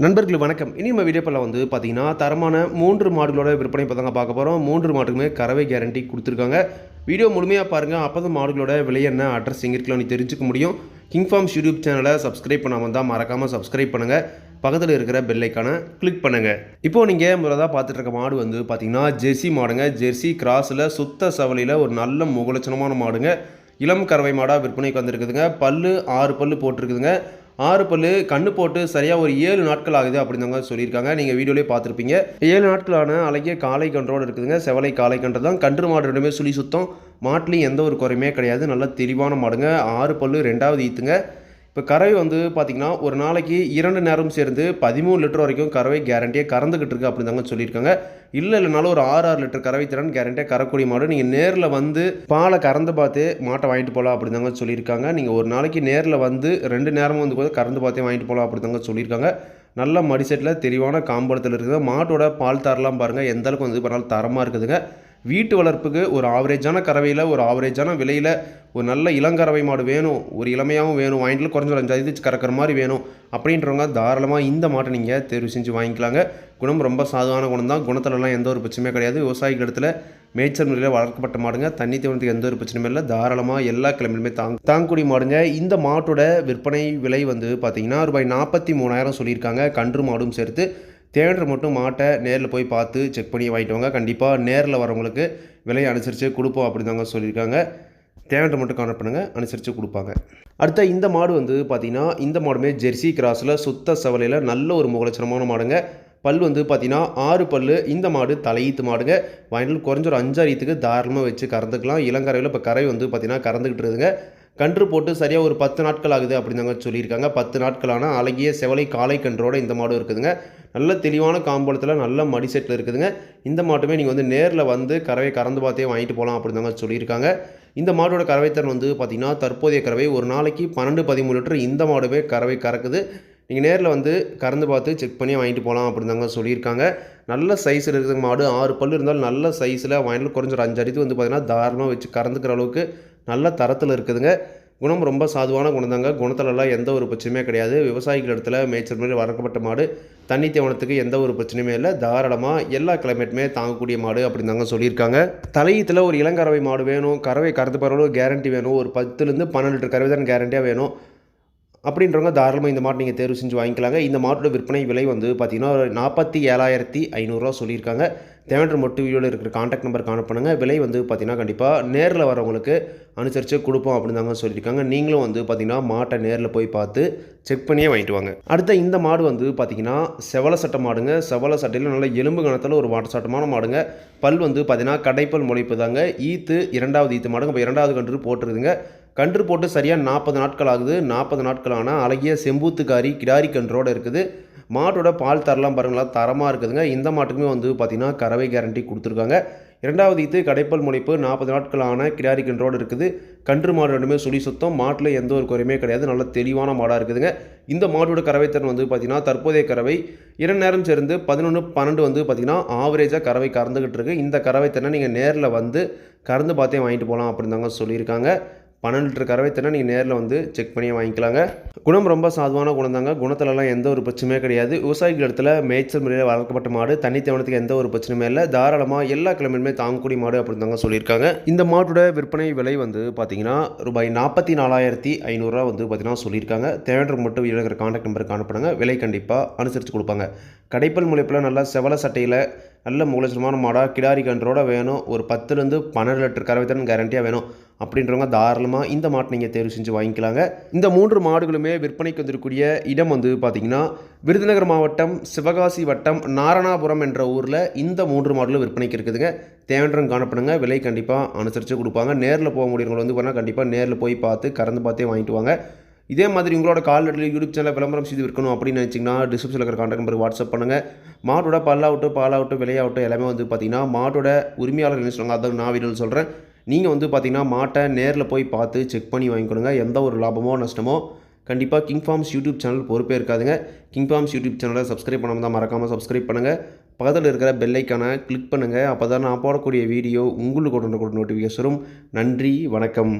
நண்பர்கள் வணக்கம். இனி நம்ம வீடியோப்பில் வந்து பார்த்தீங்கன்னா தரமான மூன்று மாடுகளோட விற்பனை இப்போ தாங்க பார்க்க போகிறோம் மூன்று மாட்டுக்குமே கறவை கேரண்டி கொடுத்துருக்காங்க. வீடியோ முழுமையாக பாருங்கள் அப்போ தான் மாடுகளோட விலை என்ன அட்ரஸ் எங்கே இருக்கலாம் நீ தெரிஞ்சுக்க முடியும். கிங் ஃபார்ம்ஸ் யூடியூப் சேனலை சப்ஸ்கிரைப் பண்ணாமல் தான் மறக்காமல் சப்ஸ்கிரைப் பண்ணுங்கள் பக்கத்தில் இருக்கிற பெல்லைக்கான கிளிக் பண்ணுங்கள் இப்போது நீங்கள் முதல்ல பார்த்துட்டு இருக்க மாடு வந்து பார்த்தீங்கன்னா ஜெர்சி மாடுங்க. ஜெர்சி கிராஸில் சுத்த சவலியில் ஒரு நல்ல முகலட்சணமான மாடுங்க. இளம் கறவை மாடாக விற்பனைக்கு வந்திருக்குதுங்க. பல்லு ஆறு பல்லு போட்டிருக்குதுங்க. ஆறு பல்லு கண்ணு போட்டு சரியாக ஒரு ஏழு நாட்கள் ஆகுது அப்படிதாங்க சொல்லியிருக்காங்க. நீங்கள் வீடியோலேயே பார்த்துருப்பீங்க. ஏழு நாட்களான அழகிய காளை கன்றோடு இருக்குதுங்க. செவலை காளை கன்று தான். கன்று மாடு ரெண்டுமே சுழி சுத்தம். மாட்டிலையும் எந்த ஒரு குறையுமே கிடையாது. நல்ல தெளிவான மாடுங்க. ஆறு பல்லு ரெண்டாவது ஈத்துங்க. இப்போ கறவை வந்து பார்த்திங்கன்னா ஒரு நாளைக்கு இரண்டு நேரம் சேர்ந்து பதிமூணு லிட்டர் வரைக்கும் கறவை கேரண்டியாக கறந்துக்கிட்டு இருக்கு அப்படின்னு தாங்க சொல்லியிருக்காங்க. இல்லை இல்லைனாலும் ஒரு ஆறு ஆறு லிட்டர் கறவை திறன் கேரண்டியாக கறக்கூடிய மாடு. நீங்கள் நேரில் வந்து பாலை கறந்து பார்த்து மாட்டை வாங்கிட்டு போகலாம் அப்படி தாங்க சொல்லியிருக்காங்க. நீங்கள் ஒரு நாளைக்கு நேரில் வந்து ரெண்டு நேரமும் வந்து கூட கறந்து பார்த்தே வாங்கிட்டு போகலாம் அப்படி தாங்க சொல்லியிருக்காங்க. நல்ல மடிசெட்டில் தெளிவான காம்பளத்தில் இருக்குது. மாட்டோட பால் தரலாம் பாருங்கள் எந்த அளவுக்கு வந்து பண்ணாலும் தரமாக இருக்குதுங்க. வீட்டு வளர்ப்புக்கு ஒரு ஆவரேஜான கறவையில் ஒரு ஆவரேஜான விலையில் ஒரு நல்ல இளங்கறவை மாடு வேணும். ஒரு இளமையாகவும் வேணும். வாங்கிட்டு குறைஞ்ச ஒரு அஞ்சு கறக்கிற மாதிரி வேணும். அப்படின்றவங்க தாராளமாக இந்த மாட்டை நீங்கள் தேர்வு செஞ்சு வாங்கிக்கலாங்க. குணம் ரொம்ப சாதுவான குணம் தான். குணத்துலலாம் எந்த ஒரு பிரச்சனையும் கிடையாது. விவசாயிகள் இடத்துல மேய்ச்சல் முறையில் வளர்க்கப்பட்ட மாடுங்க. தண்ணி தீவனத்துக்கு எந்த ஒரு பிரச்சனையும் இல்லை. தாராளமாக எல்லா கிழமையிலுமே தாங் தாங்கக்கூடிய மாடுங்க. இந்த மாட்டோட விற்பனை விலை வந்து பார்த்திங்கன்னா ரூபாய் நாற்பத்தி மூணாயிரம் சொல்லியிருக்காங்க. கன்று மாடும் சேர்த்து தேடுற மட்டும் மாட்டை நேரில் போய் பார்த்து செக் பண்ணி வாங்கிட்டு வாங்க. கண்டிப்பாக நேரில் வரவங்களுக்கு விலையை அனுசரித்து கொடுப்போம் அப்படி தாங்க சொல்லியிருக்காங்க. தேவையான மட்டும் கான்டாக்ட் பண்ணுங்கள் அனுசரித்து கொடுப்பாங்க. அடுத்த இந்த மாடு வந்து பார்த்திங்கன்னா இந்த மாடுமே ஜெர்சி கிராஸில் சுத்த சவலையில் நல்ல ஒரு முகலட்சணமான மாடுங்க. பல் வந்து பார்த்திங்கன்னா ஆறு பல் இந்த மாடு தலையீத்து மாடுங்க. வாங்கிட்டு குறைஞ்ச ஒரு அஞ்சாறு தாராளமாக வச்சு கறந்துக்கலாம். இளங்கரையில் இப்போ கரை வந்து பார்த்திங்கன்னா கறந்துக்கிட்டு இருக்குதுங்க. கன்று போட்டு சரியாக ஒரு பத்து நாட்கள் ஆகுது அப்படிதாங்க சொல்லியிருக்காங்க. பத்து நாட்களான அழகிய செவலை காலை கன்றோட இந்த மாடும் இருக்குதுங்க. நல்ல தெளிவான காம்பளத்தில் நல்ல மடி செட்டில் இருக்குதுங்க. இந்த மாட்டுமே நீங்கள் வந்து நேரில் வந்து கறவை கறந்து பார்த்தே வாங்கிட்டு போகலாம் அப்படிதாங்க சொல்லியிருக்காங்க. இந்த மாடோட கறவைத்தன் வந்து பார்த்திங்கன்னா தற்போதைய கறவை ஒரு நாளைக்கு பன்னெண்டு பதிமூணு லிட்டர் இந்த மாடுமே கறவை கறக்குது. நீங்கள் நேரில் வந்து கறந்து பார்த்து செக் பண்ணி வாங்கிட்டு போகலாம் அப்படின்னாங்க சொல்லியிருக்காங்க. நல்ல சைஸில் இருக்கிற மாடு. ஆறு பல் இருந்தாலும் நல்ல சைஸில் வாங்கிட்டு குறைஞ்ச ஒரு அஞ்சு அடித்து வந்து பார்த்திங்கன்னா தாராளமாக வச்சு கறந்துக்கிற அளவுக்கு நல்ல தரத்தில் இருக்குதுங்க. குணம் ரொம்ப சாதுவான குணம் தாங்க எந்த ஒரு பிரச்சனையுமே கிடையாது. விவசாயிகள் இடத்துல மேய்ச்சல் மாதிரி வளர்க்கப்பட்ட மாடு தண்ணி தேவனத்துக்கு எந்த ஒரு பிரச்சனையுமே இல்லை. தாராளமாக எல்லா கிளைமேட்டுமே தாங்கக்கூடிய மாடு அப்படின்னு தாங்க சொல்லியிருக்காங்க. தலையத்தில் ஒரு இளங்கறவை மாடு வேணும். கறவை கறந்து பரவலும் கேரண்டி வேணும். ஒரு பத்துலேருந்து பன்னெண்டு லிட்டர் கறவை தான் கேரண்டியாக வேணும். அப்படின்றவங்க தாராளமாக இந்த மாட்டு நீங்கள் தேர்வு செஞ்சு வாங்கிக்கலாங்க. இந்த மாட்டோட விற்பனை விலை வந்து பார்த்திங்கன்னா நாற்பத்தி ஏழாயிரத்தி ஐநூறுரூவா சொல்லியிருக்காங்க. தேவையான மட்டும் வீடியோவில் இருக்கிற காண்டாக்ட் நம்பர் காண பண்ணுங்கள் விலை வந்து பார்த்திங்கன்னா கண்டிப்பாக நேரில் வரவங்களுக்கு அனுசரித்து கொடுப்போம் அப்படின்னு தாங்க சொல்லியிருக்காங்க. நீங்களும் வந்து பார்த்திங்கன்னா மாட்டை நேரில் போய் பார்த்து செக் பண்ணியே வாங்கிட்டு வாங்க. அடுத்த இந்த மாடு வந்து பார்த்திங்கன்னா செவல சட்டை மாடுங்க. செவல சட்டையில் நல்ல எலும்பு கணத்தில் ஒரு மாட்டு சட்டமான மாடுங்க. பல் வந்து பார்த்திங்கன்னா கடைப்பல் முளைப்பு தாங்க. ஈத்து இரண்டாவது ஈத்து மாடுங்க. இப்போ இரண்டாவது கன்று போட்டுருதுங்க கன்று போட்டு சரியாக நாற்பது நாட்கள் ஆகுது. நாற்பது நாட்களான அழகிய செம்பூத்துக்காரி கிடாரி கன்றோடு இருக்குது. மாட்டோட பால் தரலாம் பாருங்களா தரமாக இருக்குதுங்க. இந்த மாட்டுக்குமே வந்து பார்த்திங்கன்னா கறவை கேரண்டி கொடுத்துருக்காங்க. இரண்டாவது இது கடைப்பல் முளைப்பு நாற்பது நாட்களான கிடாரி கன்றோடு இருக்குது. கன்று மாடு ரெண்டுமே சுழி சுத்தம். மாட்டில் எந்த ஒரு குறையுமே கிடையாது. நல்ல தெளிவான மாடாக இருக்குதுங்க. இந்த மாட்டோட கறவைத்திறன் வந்து பார்த்திங்கன்னா தற்போதைய கறவை இரண்டு நேரம் சேர்ந்து பதினொன்று பன்னெண்டு வந்து பார்த்திங்கன்னா ஆவரேஜாக கறவை கறந்துக்கிட்டு இருக்குது இந்த கறவைத்திறனை நீங்கள் நேரில் வந்து கறந்து பார்த்தே வாங்கிட்டு போகலாம் அப்படின்னு தாங்க சொல்லியிருக்காங்க. பன்னெண்டு லிட்டர் கறவைத்தனை நீங்கள் நேரில் வந்து செக் பண்ணி வாங்கிக்கலாங்க. குணம் ரொம்ப சாதுவான குணம் தாங்க குணத்துலலாம் எந்த ஒரு பிரச்சனையுமே கிடையாது. விவசாயிகள் இடத்துல மேய்ச்சல் முறையில் வளர்க்கப்பட்ட மாடு தண்ணி தேவனத்துக்கு எந்த ஒரு பிரச்சனையுமே இல்லை. தாராளமாக எல்லா கிழமையுமே தாங்கக்கூடிய மாடு அப்படின்னு தாங்க சொல்லியிருக்காங்க. இந்த மாட்டோட விற்பனை விலை வந்து பார்த்தீங்கன்னா ரூபாய் நாற்பத்தி நாலாயிரத்தி ஐநூறுரூவா வந்து பார்த்தீங்கன்னா சொல்லியிருக்காங்க. தேவையான மட்டும் இருக்கிற கான்டாக்ட் நம்பருக்கு அனுப்புனாங்க விலை கண்டிப்பாக அனுசரித்து கொடுப்பாங்க. கடைப்பல் முளைப்பில் நல்லா செவல சட்டையில் நல்ல முகலட்சணமான மாடாக கிடாரி கன்றோட வேணும். ஒரு பத்துலேருந்து பன்னெண்டு லிட்டர் கறவைத்தன் கேரண்டியாக வேணும். அப்படின்றவங்க தாராளமாக இந்த மாட்டை நீங்கள் தேர்வு செஞ்சு வாங்கிக்கலாங்க. இந்த மூன்று மாடுகளுமே விற்பனைக்கு வந்திருக்கூடிய இடம் வந்து பார்த்திங்கன்னா விருதுநகர் மாவட்டம் சிவகாசி வட்டம் நாரணாபுரம் என்ற ஊரில் இந்த மூன்று மாடுகளும் விற்பனைக்கு இருக்குதுங்க. தேவைன்றவங்க காணப்படுங்க விலை கண்டிப்பாக அனுசரித்து கொடுப்பாங்க. நேரில் போக முடியுறவங்க வந்து பார்த்தீங்கன்னா கண்டிப்பாக நேரில் போய் பார்த்து கறந்து பார்த்தே வாங்கிட்டு வாங்க. இதே மாதிரி உங்களோட கால் யூடியூப் சேனலில் விளம்பரம் செய்து விற்கணும் அப்படின்னு நினச்சிங்கன்னா டிஸ்கிரிப்ஷனில் இருக்கிற கான்டாக்ட் நம்பருக்கு வாட்ஸ்அப் பண்ணுங்கள் மாட்டோட பல்லாகட்டும் பாலாகட்டும் விலையாகட்டும் எல்லாமே வந்து பார்த்திங்கன்னா மாட்டோட உரிமையாளர் என்ன சொல்லுவாங்க அதான் நான் வீடியோ சொல்கிறேன் நீங்கள் வந்து பார்த்திங்கன்னா மாட்டை நேரில் போய் பார்த்து செக் பண்ணி வாங்கிக்கணுங்க எந்த ஒரு லாபமோ நஷ்டமோ கண்டிப்பாக கிங் ஃபார்ம்ஸ் யூடியூப் சேனல் பொறுப்பே இருக்காதுங்க. கிங் ஃபார்ம்ஸ் யூடியூப் சேனலை சப்ஸ்கிரைப் பண்ணாமல் தான் மறக்காமல் சப்ஸ்கிரைப் பண்ணுங்கள் பக்கத்தில் இருக்கிற பெல்லைக்கான கிளிக் பண்ணுங்கள் அப்போ தான் நான் போடக்கூடிய வீடியோ உங்களுக்கு உடனுக்குடன் நோட்டிஃபிகேஷன் நோட்டிஃபிகேஷனும் நன்றி வணக்கம்.